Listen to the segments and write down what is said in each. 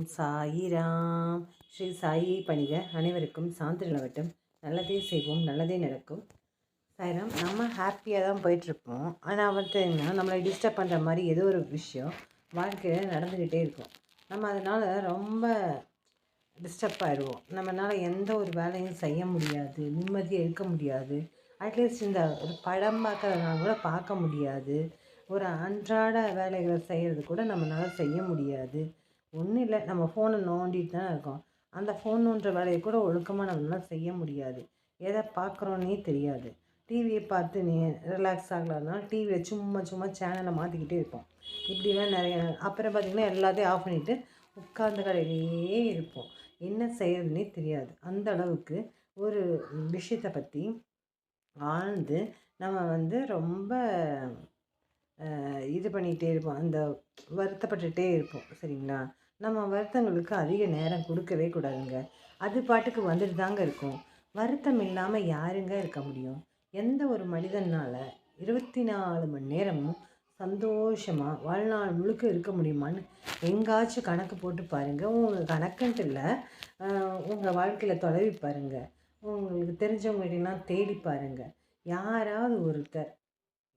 ஓம் சாயிராம். ஸ்ரீ சாயி பணிக அனைவருக்கும் சாந்தி நிலவட்டம். நல்லதே செய்வோம் நல்லதே நடக்கும். சாயிராம் நம்ம ஹாப்பியாக தான் போயிட்டுருப்போம். ஆனால் வந்து என்ன நம்மளை டிஸ்டர்ப் பண்ணுற மாதிரி ஏதோ ஒரு விஷயம் வாழ்க்கையில் நடந்துக்கிட்டே இருக்கும். நம்ம அதனால் ரொம்ப டிஸ்டர்ப் ஆகிடுவோம் நம்மளால் எந்த ஒரு வேலையும் செய்ய முடியாது நிம்மதியாக இருக்க முடியாது. அட்லீஸ்ட் இந்த ஒரு படம் பார்க்கறதுனால கூட பார்க்க முடியாது. ஒரு அன்றாட வேலைகளை செய்கிறது கூட நம்மளால் செய்ய முடியாது. ஒன்றும் இல்லை. நம்ம ஃபோனை நோண்டிட்டு தான் இருக்கோம். அந்த ஃபோனுன்ற வேலையை கூட ஒழுக்கமாக நம்மளால் செய்ய முடியாது. எதை பார்க்குறோன்னே தெரியாது. டிவியை பார்த்து நீ ரிலாக்ஸ் ஆகலாம்னா டிவியை சும்மா சும்மா சேனலை மாற்றிக்கிட்டே இருப்போம். இப்படிலாம் நிறைய அப்புறம் பார்த்திங்கன்னா எல்லாத்தையும் ஆஃப் பண்ணிவிட்டு உட்கார்ந்த கடையிலேயே இருப்போம். என்ன செய்கிறதுனே தெரியாது. அந்த அளவுக்கு ஒரு விஷயத்தை பற்றி ஆழ்ந்து நம்ம வந்து ரொம்ப இது பண்ணிகிட்டே இருப்போம். அந்த வருத்தப்பட்டுகிட்டே இருப்போம். சரிங்களா? நம்ம வருத்தங்களுக்கு அதிக நேரம் கொடுக்கவே கூடாதுங்க. அது பாட்டுக்கு வந்துட்டு தாங்க இருக்கும். வருத்தம் இல்லாமல் யாருங்க இருக்க முடியும்? எந்த ஒரு மனிதனால் இருபத்தி நாலு மணி நேரமும் சந்தோஷமாக வாழ்நாள் முழுக்க இருக்க முடியுமான்னு எங்காச்சும் கணக்கு போட்டு பாருங்கள் உங்கள் கணக்குன்ட்டு இல்லை உங்கள் வாழ்க்கையில் தொலைவி பாருங்கள் உங்களுக்கு தெரிஞ்சவங்கள்டலாம் தேடி பாருங்கள் யாராவது ஒருத்தர்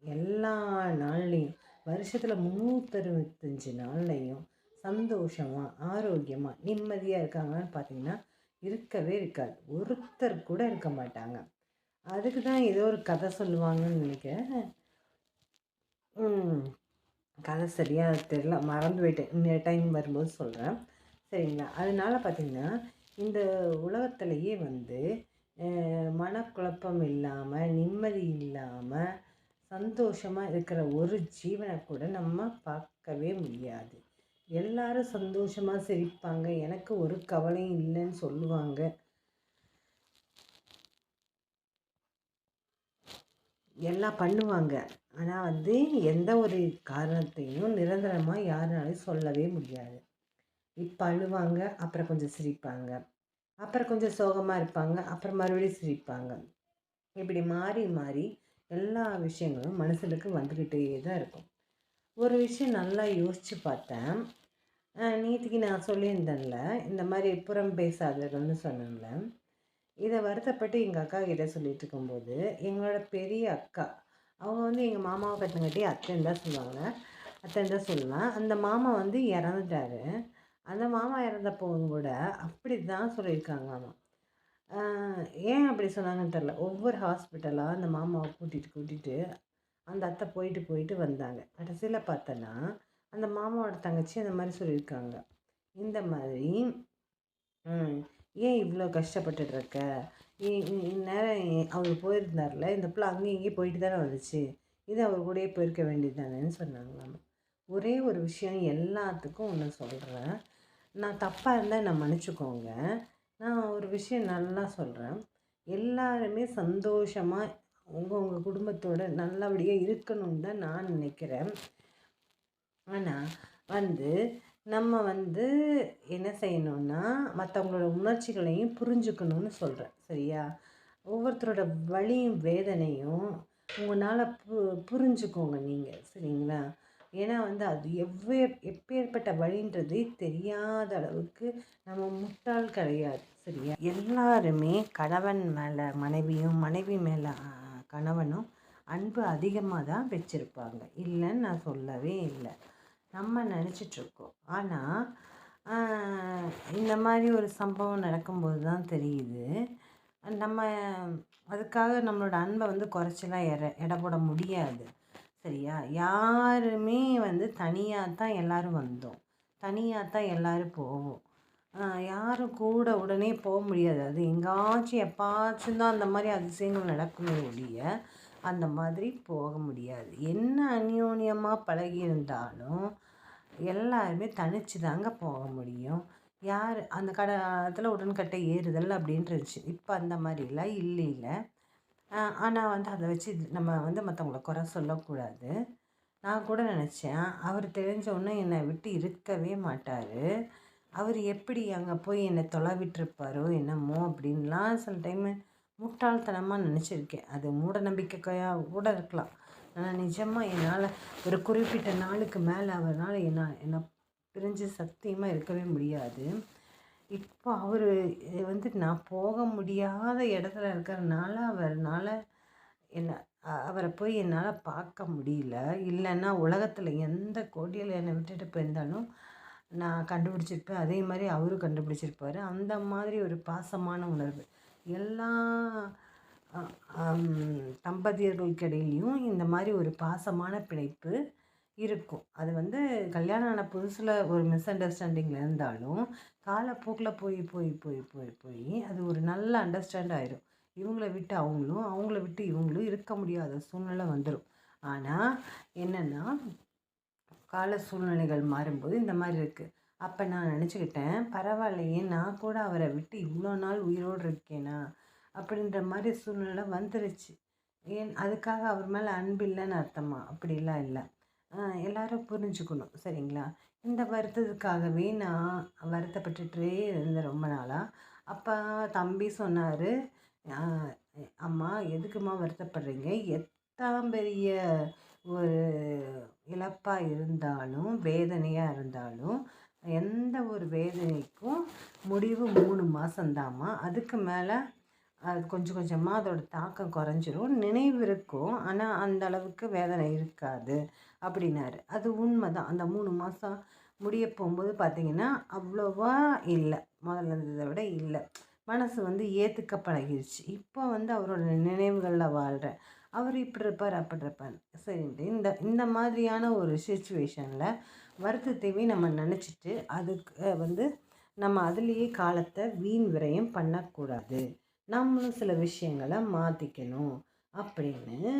எல்லா நாள்லேயும் வருஷத்தில் முந்நூற்றறுபத்தஞ்சு நாள்லையும் சந்தோஷமாக ஆரோக்கியமாக நிம்மதியாக இருக்காங்கன்னு பார்த்தீங்கன்னா இருக்கவே இருக்காது. ஒருத்தர் கூட இருக்க மாட்டாங்க. அதுக்கு தான் ஏதோ ஒரு கதை சொல்லுவாங்கன்னு நினைக்கிறேன். கதை சரியாக தெரியல மறந்து போயிட்டேன். இந்த டைம் வரும்போது சொல்கிறேன் சரிங்களா? அதனால் பார்த்திங்கன்னா இந்த உலகத்துலேயே வந்து மனக்குழப்பம் இல்லாமல் நிம்மதி இல்லாமல் சந்தோஷமாக இருக்கிற ஒரு ஜீவனை கூட நம்ம பார்க்கவே முடியாது. எல்லாரும் சந்தோஷமாக சிரிப்பாங்க. எனக்கு ஒரு கவலையும் இல்லைன்னு சொல்லுவாங்க. எல்லாம் பண்ணுவாங்க. ஆனால் வந்து எந்த ஒரு காரணத்தையும் நிரந்தரமாக யாருனாலையும் சொல்லவே முடியாது. இப்போ அழுவாங்க அப்புறம் கொஞ்சம் சிரிப்பாங்க. அப்புறம் கொஞ்சம் சோகமாக இருப்பாங்க அப்புறம் மறுபடியும் சிரிப்பாங்க. இப்படி மாறி மாறி எல்லா விஷயங்களும் மனசுக்கு வந்துக்கிட்டே தான் இருக்கும். ஒரு விஷயம் நல்லா யோசித்து பார்த்தேன். நேற்றுக்கு நான் சொல்லியிருந்தேன்ல இந்த மாதிரி புறம் பேசாதவர்கள்னு சொன்னேன்ல. இதை வருத்தப்பட்டு எங்கள் அக்கா கிட்டே சொல்லிட்டு இருக்கும்போது எங்களோட பெரிய அக்கா அவங்க வந்து எங்கள் மாமாவை கட்டினங்காட்டி அத்தைன்னு தான் சொல்லுவாங்க. அத்தைன்னு தான் சொல்லலாம். அந்த மாமா வந்து இறந்துட்டாரு. அந்த மாமா இறந்தப்போவும் கூட அப்படி தான் சொல்லியிருக்காங்க ஆமாம் ஏன் அப்படி சொன்னாங்கன்னு தெரில ஒவ்வொரு ஹாஸ்பிட்டலாக அந்த மாமாவை கூட்டிகிட்டு கூட்டிகிட்டு அந்த அத்தை போயிட்டு போயிட்டு வந்தாங்க. கடைசியில் பார்த்தோன்னா அந்த மாமாவோட தங்கச்சி அந்த மாதிரி சொல்லியிருக்காங்க. இந்த மாதிரி ஏன் இவ்வளோ கஷ்டப்பட்டுட்ருக்க? நேரம் அவர் போயிருந்தார்ல இந்த பிள்ளை அங்கேயும் இங்கேயும் போயிட்டு தானே வந்துச்சு. இது அவர் கூடயே போயிருக்க வேண்டியது தானேன்னு சொன்னாங்களாம் ஒரே ஒரு விஷயம் எல்லாத்துக்கும் ஒன்று சொல்கிறேன் நான் தப்பாக இருந்தால் நான் மன்னிச்சுக்கோங்க. நான் ஒரு விஷயம் நல்லா சொல்கிறேன் எல்லாருமே சந்தோஷமாக உங்கள் உங்கள் குடும்பத்தோடு நல்லபடியாக இருக்கணும்னு தான் நான் நினைக்கிறேன். ஆனால் வந்து நம்ம வந்து என்ன செய்யணும்னா மற்றவங்களோட உணர்ச்சிகளையும் புரிஞ்சுக்கணும்னு சொல்கிறேன் சரியா? ஒவ்வொருத்தரோட வழியும் வேதனையும் உங்களால் பு புரிஞ்சுக்கோங்க நீங்கள் சரிங்களா? ஏன்னா வந்து அது எவ்வே எப்பேற்பட்ட வழின்றதே தெரியாத அளவுக்கு நம்ம முட்டாள் கிடையாது. சரியா? எல்லாருமே கணவன் மேலே மனைவியும் மனைவி மேலே கணவனும் அன்பு அதிகமாக தான் வச்சுருப்பாங்க. இல்லைன்னு நான் சொல்லவே இல்லை. நம்ம நினச்சிட்ருக்கோம். ஆனால் இந்த மாதிரி ஒரு சம்பவம் நடக்கும்போது தான் தெரியுது. நம்ம அதுக்காக நம்மளோட அன்பை வந்து குறைச்சலாம் எட எடை போட முடியாது. சரியா? யாருமே வந்து தனியாக தான் எல்லோரும் வந்தோம். தனியாக தான் எல்லோரும் போவோம். யாரும் கூட உடனே போக முடியாது. அது எங்காச்சும் எப்பாச்சும் தான் அந்த மாதிரி அதிசயங்கள் நடக்குமே ஒழிய அந்த மாதிரி போக முடியாது. என்ன அந்யோன்யமாக பழகி இருந்தாலும் எல்லாருமே தனித்து தாங்க போக முடியும். யார் அந்த காலத்தில் உடன்கட்டை ஏறுதல் அப்படின்றச்சு இப்போ அந்த மாதிரிலாம் இல்லை ஆனால் வந்து அதை வச்சு நம்ம வந்து மற்றவங்கள குறை சொல்லக்கூடாது. நான் கூட நினச்சேன் அவர் தெரிஞ்சவொன்னே என்னை விட்டு இருக்கவே மாட்டார். அவர் எப்படி அங்கே போய் என்னை தொலைவிட்டிருப்பாரோ என்னமோ அப்படின்லாம் சில டைமு முட்டாள்தனமாக நினச்சிருக்கேன். அது மூட நம்பிக்கையாக கூட இருக்கலாம். ஆனால் நிஜமாக என்னால் ஒரு குறிப்பிட்ட நாளுக்கு மேலே அவரால் என்ன என்னை பிரிஞ்சு சத்தியமாக இருக்கவே முடியாது. இப்போ அவர் வந்து நான் போக முடியாத இடத்துல இருக்கிறனால அவர்னால் என்ன அவரை போய் என்னால் பார்க்க முடியல. இல்லைன்னா உலகத்தில் எந்த கோடியில் என்னை விட்டுட்டு போயிருந்தாலும் நான் கண்டுபிடிச்சிருப்பேன். அதே மாதிரி அவரும் கண்டுபிடிச்சிருப்பார். அந்த மாதிரி ஒரு பாசமான உணர்வு. எல்லா தம்பதியர்களுக்கிடையிலையும் இந்த மாதிரி ஒரு பாசமான பிணைப்பு இருக்கும். அது வந்து கல்யாணம் ஆன புதுசில் ஒரு மிஸ் அண்டர்ஸ்டாண்டிங்கில் இருந்தாலும் காலப்போக்கில் போய் போய் போய் போய் போய் அது ஒரு நல்ல அண்டர்ஸ்டாண்ட் ஆயிரும். இவங்கள விட்டு அவங்களும் அவங்கள விட்டு இவங்களும் இருக்க முடியாத சூழ்நிலை வந்துடும் ஆனால் என்னென்னா கால சூழ்நிலைகள் மாறும்போது இந்த மாதிரி இருக்குது அப்போ நான் நினச்சிக்கிட்டேன் பரவாயில்லையே நான் கூட அவரை விட்டு இவ்வளோ நாள் உயிரோடு இருக்கேனா? அப்படின்ற மாதிரி சூழ்நிலை வந்துருச்சு. ஏன் அதுக்காக அவர் மேலே அன்பு இல்லைன்னு அர்த்தமா? அப்படிலாம் இல்லை. எல்லாரும் புரிஞ்சுக்கணும் சரிங்களா? இந்த வருத்தத்துக்காகவே நான் வருத்தப்பட்டுட்டே இருந்தேன் ரொம்ப நாளாக அப்போ தம்பி சொன்னார் அம்மா எதுக்கும்மா வருத்தப்படுறீங்க? எத்தான் பெரிய ஒரு இழப்பாக இருந்தாலும் வேதனையாக இருந்தாலும் எந்த ஒரு வேதனைக்கும் முடிவு மூணு மாதந்தாம்மா அதுக்கு மேலே அது கொஞ்சம் கொஞ்சமாக அதோட தாக்கம் குறைஞ்சிரும். நினைவு இருக்கும். ஆனால் அந்த அளவுக்கு வேதனை இருக்காது அப்படின்னாரு. அது உண்மை தான் அந்த மூணு மாதம் முடிய போகும்போது பார்த்திங்கன்னா அவ்வளோவா இல்லை. முதல்ல இருந்ததை விட இல்லை. மனசு வந்து ஏற்றுக்க பழகிருச்சு. இப்போ வந்து அவரோட நினைவுகளில் வாழ்கிறேன் அவர் இப்படி இருப்பார் அப்படி இருப்பார். சரின்ட்டு இந்த இந்த மாதிரியான ஒரு சுச்சுவேஷனில் வருத்தத்தையே நம்ம நினச்சிட்டு அதுக்கு வந்து நம்ம அதுலேயே காலத்தை வீண் விரயம் பண்ணக்கூடாது. நம்மளும் சில விஷயங்களை மாற்றிக்கணும் அப்படின்னு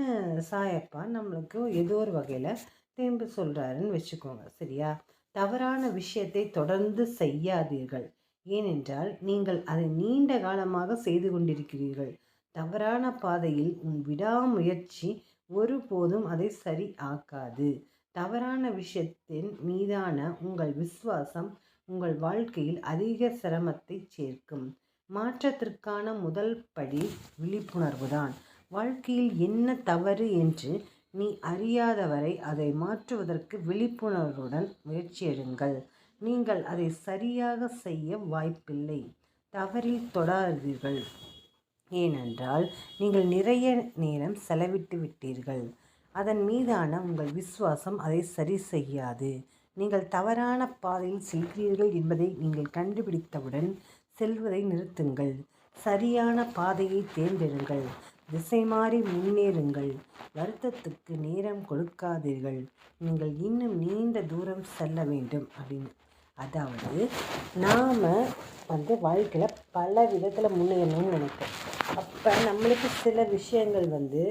சாயப்பா நம்மளுக்கு ஏதோ ஒரு வகையில் தேம்பு சொல்கிறாருன்னு வச்சுக்கோங்க சரியா? தவறான விஷயத்தை தொடர்ந்து செய்யாதீர்கள். ஏனென்றால் நீங்கள் அதை நீண்ட காலமாக செய்து கொண்டிருக்கிறீர்கள். தவறான பாதையில் உன் விடாமுயற்சி ஒருபோதும் அதை சரி ஆக்காது. தவறான விஷயத்தின் மீதான உங்கள் விசுவாசம் உங்கள் வாழ்க்கையில் அதிக சிரமத்தை சேர்க்கும். மாற்றத்திற்கான முதல் படி விழிப்புணர்வு தான் வாழ்க்கையில் என்ன தவறு என்று நீ அறியாதவரை அதை மாற்றுவதற்கு விழிப்புணர்வுடன் முயற்சி எடுங்கள். நீங்கள் அதை சரியாக செய்ய வாய்ப்பில்லை. தவறில் தொடாதீர்கள். ஏனென்றால் நீங்கள் நிறைய நேரம் செலவிட்டு விட்டீர்கள். அதன் மீதான உங்கள் விசுவாசம் அதை சரி செய்யாது. நீங்கள் தவறான பாதையில் செல்கிறீர்கள் என்பதை நீங்கள் கண்டுபிடித்தவுடன் செல்வதை நிறுத்துங்கள். சரியான பாதையை தேர்ந்தெடுங்கள். திசை மாறி முன்னேறுங்கள். வருத்தத்துக்கு நேரம் கொடுக்காதீர்கள். நீங்கள் இன்னும் நீண்ட தூரம் செல்ல வேண்டும் அப்படின்னு. அதாவது நாம் வந்து வாழ்க்கையில் பல விதத்தில் முன்னேறணும்னு நினைப்போம். அப்போ நம்மளுக்கு சில விஷயங்கள் வந்து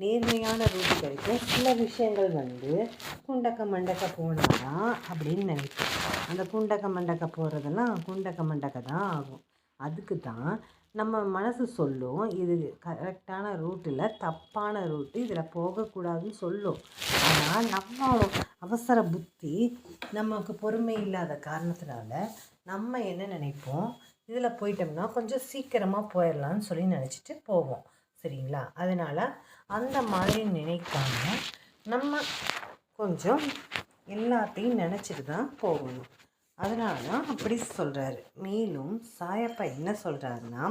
நேர்மையான ரூட் கிடைக்கும் சில விஷயங்கள் வந்து குண்டக்க மண்டக்க போனாதான் அப்படின்னு நினைப்போம். அந்த குண்டக்க மண்டக்க போகிறதெல்லாம் குண்டக்க மண்டக்க தான் ஆகும். அதுக்கு தான் நம்ம மனசு சொல்லும் இது கரெக்டான ரூட்டில் தப்பான ரூட்டு இதில் போகக்கூடாதுன்னு சொல்லும். ஆனால் நம்ம அவசர புத்தி நமக்கு பொறுமை இல்லாத காரணத்தினால நம்ம என்ன நினைப்போம்? இதில் போயிட்டோம்னா கொஞ்சம் சீக்கிரமாக போயிடலான்னு சொல்லி நினச்சிட்டு போவோம். சரிங்களா? அதனால் அந்த மாதிரி நினைக்காம நம்ம கொஞ்சம் எல்லாத்தையும் நினச்சிட்டு தான் போகணும். அதனால தான் அப்படி சொல்கிறாரு மேலும் சாயப்பா என்ன சொல்கிறாருன்னா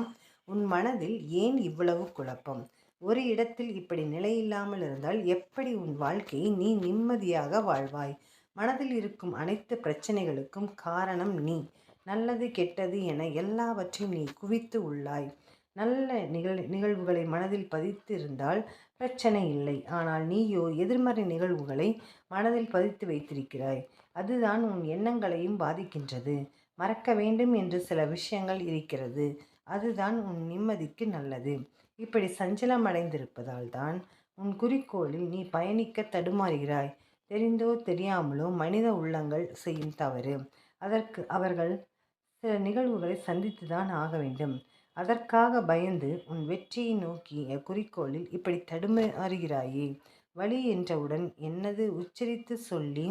உன் மனதில் ஏன் இவ்வளவு குழப்பம்? ஒரு இடத்தில் இப்படி நிலையில்லாமல் இருந்தால் எப்படி உன் வாழ்க்கையை நீ நிம்மதியாக வாழ்வாய்? மனதில் இருக்கும் அனைத்து பிரச்சனைகளுக்கும் காரணம் நீ. நல்லது கெட்டது என எல்லாவற்றையும் நீ குவித்து உள்ளாய். நல்ல நிகழ் நிகழ்வுகளை மனதில் பதித்து இருந்தால் பிரச்சனை இல்லை. ஆனால் நீயோ எதிர்மறை நிகழ்வுகளை மனதில் பதித்து வைத்திருக்கிறாய். அதுதான் உன் எண்ணங்களையும் பாதிக்கின்றது. மறக்க வேண்டும் என்று சில விஷயங்கள் இருக்கிறது. அதுதான் உன் நிம்மதிக்கு நல்லது. இப்படி சஞ்சலம் அடைந்திருப்பதால் தான் உன் குறிக்கோளில் நீ பயணிக்க தடுமாறுகிறாய். தெரிந்தோ தெரியாமலோ மனித உள்ளங்கள் செய்யும் தவறு. அதற்கு அவர்கள் சில நிகழ்வுகளை சந்தித்து தான் ஆக வேண்டும். அதற்காக பயந்து உன் வெற்றியை நோக்கிய குறிக்கோளில் இப்படி தடுமாறுகிறாயே. வழி என்றவுடன் என்னது உச்சரித்து சொல்லி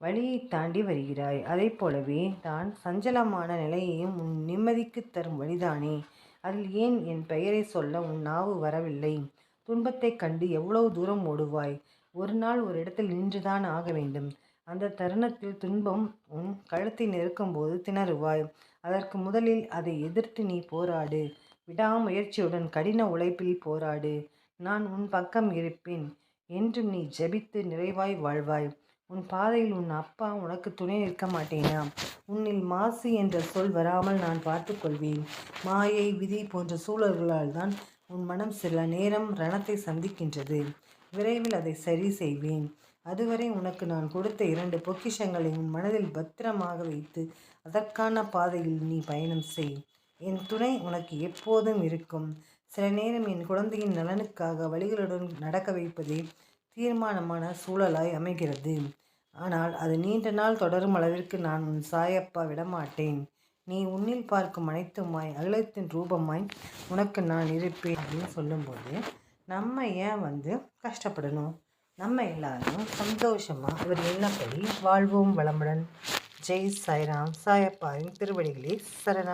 வழியை தாண்டி வருகிறாய்? அதைப் போலவே தான் சஞ்சலமான நிலையையும் உன் நிம்மதிக்கு தரும் வழிதானே. அதில் ஏன் என் பெயரை சொல்ல உன் நாவு வரவில்லை? துன்பத்தைக் கண்டு எவ்வளவு தூரம் ஓடுவாய்? ஒரு நாள் ஒரு இடத்தில் நின்றுதான் ஆக வேண்டும். அந்த தருணத்தில் துன்பம் உன் கழுத்தை நெருக்கும்போது திணறுவாய். அதற்கு முதலில் அதை எதிர்த்து நீ போராடு. விடாமுயற்சியுடன் கடின உழைப்பில் போராடு. நான் உன் பக்கம் இருப்பேன். என்றும் நீ ஜெபித்து நிறைவாய் வாழ்வாய். உன் பாதையில் உன் அப்பா உனக்கு துணை நிற்க மாட்டேனா? உன்னில் மாசு என்ற சொல் வராமல் நான் பார்த்து கொள்வேன். மாயை விதி போன்ற சூழல்களால் தான் உன் மனம் சில நேரம் ரணத்தை சந்திக்கின்றது. விரைவில் அதை சரி செய்வேன். அதுவரை உனக்கு நான் கொடுத்த இரண்டு பொக்கிஷங்களை உன் மனதில் பத்திரமாக வைத்து அதற்கான பாதையில் நீ பயணம் செய். என் துணை உனக்கு எப்போதும் இருக்கும். சில நேரம் என் குழந்தையின் நலனுக்காக வழிகளுடன் நடக்க வைப்பதே தீர்மானமான சூழலாய் அமைகிறது. ஆனால் அது நீண்ட நாள் தொடரும் அளவிற்கு நான் உன் சாயப்பா விடமாட்டேன். நீ உன்னில் பார்க்கும் அனைத்துமாய் அகிலத்தின் ரூபமாய் உனக்கு நான் இருப்பேன் அப்படின்னு சொல்லும்போது நம்ம ஏன் வந்து கஷ்டப்படணும்? நம்ம எல்லாரும் சந்தோஷமாக அவர் என்னப்படி வாழ்வோம் வளமுடன். ஜெய் சாய்ராம் சாயப்பாவின் திருவடிகளே சரணம்.